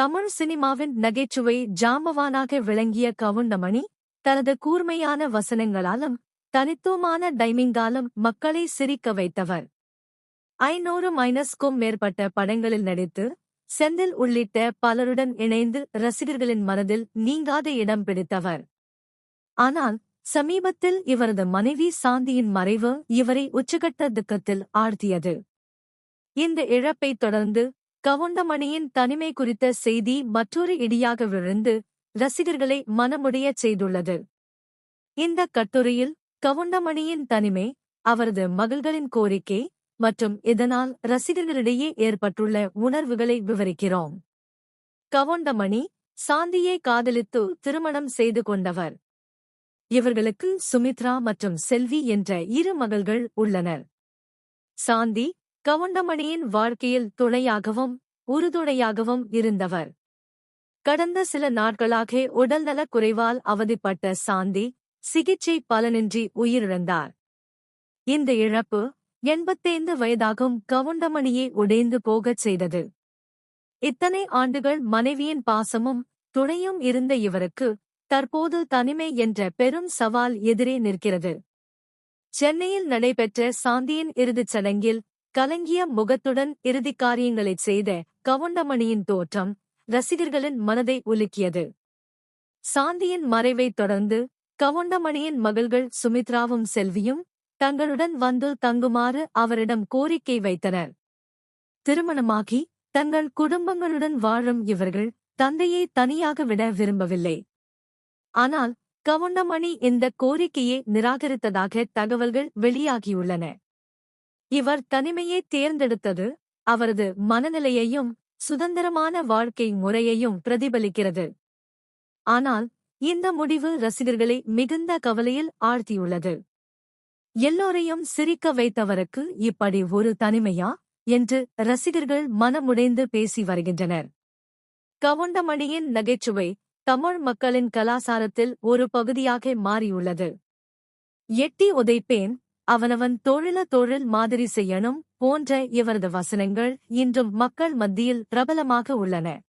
தமிழ் சினிமாவின் நகைச்சுவை ஜாம்பவானாக விளங்கிய கவுண்டமணி தனது கூர்மையான வசனங்களாலும் தனித்துவமான டைமிங்காலும் மக்களை சிரிக்க வைத்தவர். ஐநூறு மைனஸ்க்கும் மேற்பட்ட படங்களில் நடித்து செந்தில் உள்ளிட்ட பலருடன் இணைந்து ரசிகர்களின் மனதில் நீங்காத இடம் பிடித்தவர். ஆனால் சமீபத்தில் இவரது மனைவி சாந்தியின் மறைவு இவரை உச்சகட்ட துக்கத்தில் ஆழ்த்தியது. இந்த இழப்பைத் தொடர்ந்து கவுண்டமணியின் தனிமை குறித்த செய்தி மற்றொரு இடியாக விழுந்து ரசிகர்களை மனமுடையச் செய்துள்ளது. இந்த கட்டுரையில் கவுண்டமணியின் தனிமை அவரது மகள்களின் கோரிக்கை மற்றும் இதனால் ரசிகர்களிடையே ஏற்பட்டுள்ள உணர்வுகளை விவரிக்கிறோம். கவுண்டமணி சாந்தியை காதலித்து திருமணம் செய்து கொண்டவர். இவர்களுக்கு சுமித்ரா மற்றும் செல்வி என்ற இரு மகள்கள் உள்ளனர். சாந்தி கவுண்டமணியின் வாழ்க்கையில் துணையாகவும் உறுதுணையாகவும் இருந்தவர். கடந்த சில நாட்களாக உடல்நலக் குறைவால் அவதிப்பட்ட சாந்தி சிகிச்சை பலனின்றி உயிரிழந்தார். இந்த இழப்பு எண்பத்தைந்து வயதாகும் கவுண்டமணியை உடைந்து போகச் செய்தது. இத்தனை ஆண்டுகள் மனைவியின் பாசமும் துணையும் இருந்த இவருக்கு தற்போது தனிமை என்ற பெரும் சவால் எதிரே நிற்கிறது. சென்னையில் நடைபெற்ற சாந்தியின் இறுதிச் சடங்கில் கலங்கிய முகத்துடன் இறுதிக் காரியங்களைச் செய்த கவுண்டமணியின் தோற்றம் ரசிகர்களின் மனதை உலுக்கியது. சாந்தியின் மறைவைத் தொடர்ந்து கவுண்டமணியின் மகள்கள் சுமித்ராவும் செல்வியும் தங்களுடன் வந்து தங்குமாறு அவரிடம் கோரிக்கை வைத்தனர். திருமணமாகி தங்கள் குடும்பங்களுடன் வாழும் இவர்கள் தந்தையை தனியாக விட விரும்பவில்லை. ஆனால் கவுண்டமணி இந்த கோரிக்கையை நிராகரித்ததாக தகவல்கள் வெளியாகியுள்ளன. இவர் தனிமையை தேர்ந்தெடுத்தது அவரது மனநிலையையும் சுதந்திரமான வாழ்க்கை முறையையும் பிரதிபலிக்கிறது. ஆனால் இந்த முடிவு ரசிகர்களை மிகுந்த கவலையில் ஆழ்த்தியுள்ளது. எல்லோரையும் சிரிக்க வைத்தவருக்கு இப்படி ஒரு தனிமையா? என்று ரசிகர்கள் மனமுடைந்து பேசி வருகின்றனர். கவுண்டமணியின் நகைச்சுவை தமிழ் மக்களின் கலாசாரத்தில் ஒரு பகுதியாக மாறியுள்ளது. எட்டி உதைப்பேன் அவனவன் தொழில தொழில் மாதிரி செய்யணும் போன்ற இவரது வசனங்கள் இன்றும் மக்கள் மத்தியில் பிரபலமாக உள்ளன.